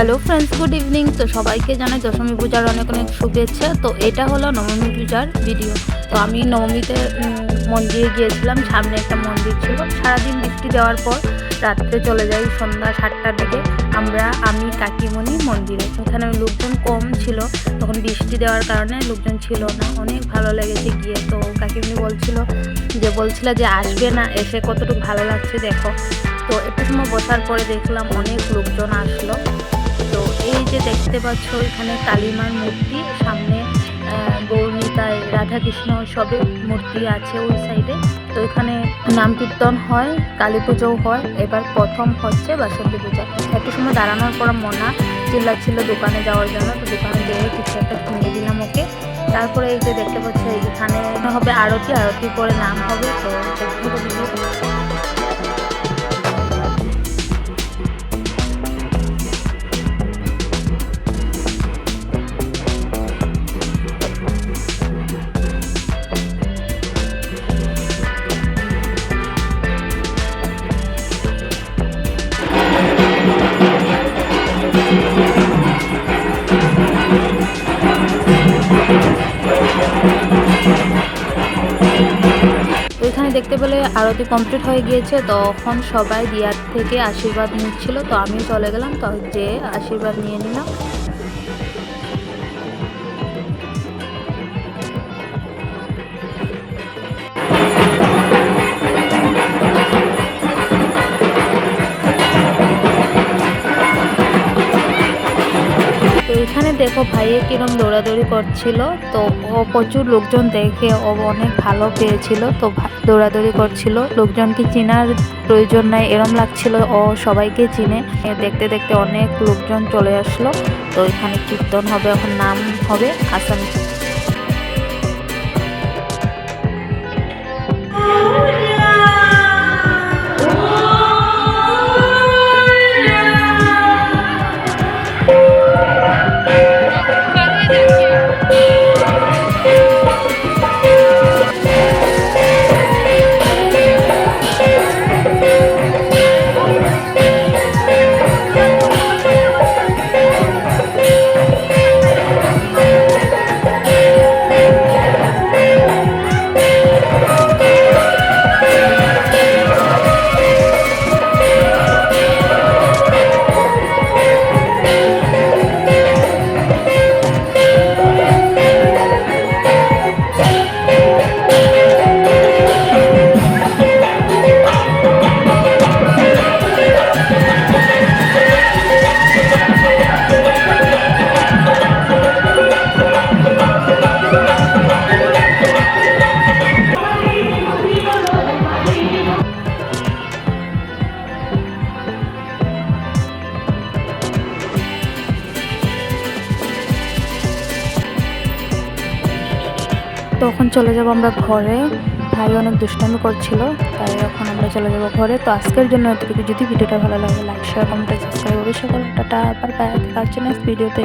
Hello friends good evening তো সবাইকে জানাই দশমী পূজার অনেক অনেক শুভেচ্ছা। তো এটা হলো নবমী পূজার ভিডিও তো আমি নবমীতে মন্দিরে গিয়েছিলাম। সামনে একটা মন্দির ছিল। সারাদিন বৃষ্টি দেওয়ার পর রাত্রে চলে যাই সন্ধ্যা সাতটার দিকে। আমরা, আমি, কাকিমণি মন্দিরে। ওখানে লোকজন কম ছিল। তখন বৃষ্টি দেওয়ার কারণে লোকজন ছিল না। অনেক ভালো লেগেছে গিয়ে। তো কাকিমণি বলছিল যে বলছিল যে, আসবে না। এসে কতটুকু ভালো লাগছে দেখো। তো একটু সময় বসার পরে দেখলাম অনেক লোকজন আসলো। দেখতে পাচ্ছ এখানে কালীমার মূর্তি সামনে আহ, গৌরনীতায় রাধাকৃষ্ণ সবের মূর্তি আছে ওই সাইডে। তো এখানে নাম কীর্তন হয় কালী পুজোও হয় এবার প্রথম হচ্ছে বাসন্তী পূজা। একটু সময় দাঁড়ানোর পর মনা চিল্লাচ্ছিল দোকানে যাওয়ার জন্য তো দোকানে যেয়ে কিছু একটা কিনে দিলাম ওকে। তারপরে এই যে দেখতে পাচ্ছ এখানে হবে আরতি আরতি পরে নাম হবে তো দেখতে দেখতে পেলে আরতি কমপ্লিট হয়ে গিয়েছে, তখন সবাই দিয়ার থেকে আশীর্বাদ নিচ্ছিল, তো আমি চলে গেলাম, তো যে আশীর্বাদ নিয়ে নিলাম। এখানে দেখো ভাইয়ে কিরম দৌড়াদৌড়ি করছিল। তো ও প্রচুর লোকজন দেখে ও অনেক ভালো পেয়েছিল। তো দৌড়াদৌড়ি করছিল। লোকজনকে চেনার প্রয়োজন নাই, এরম লাগছিল। ও সবাইকে চিনে। দেখতে দেখতে অনেক লোকজন চলে আসলো। তো এখানে কীর্তন হবে, এখন নাম হবে আসামি। তখন চলে যাব আমরা ঘরে। ভাই অনেক দুষ্টামি করছিল, তাই এখন আমরা চলে যাব ঘরে। তো আজকের জন্য এতটুকু। যদি ভিডিওটা ভালো লাগে লাইক শেয়ার কমেন্ট সাবস্ক্রাইব অবশ্যই করুন টাটা আবার ভিডিওতে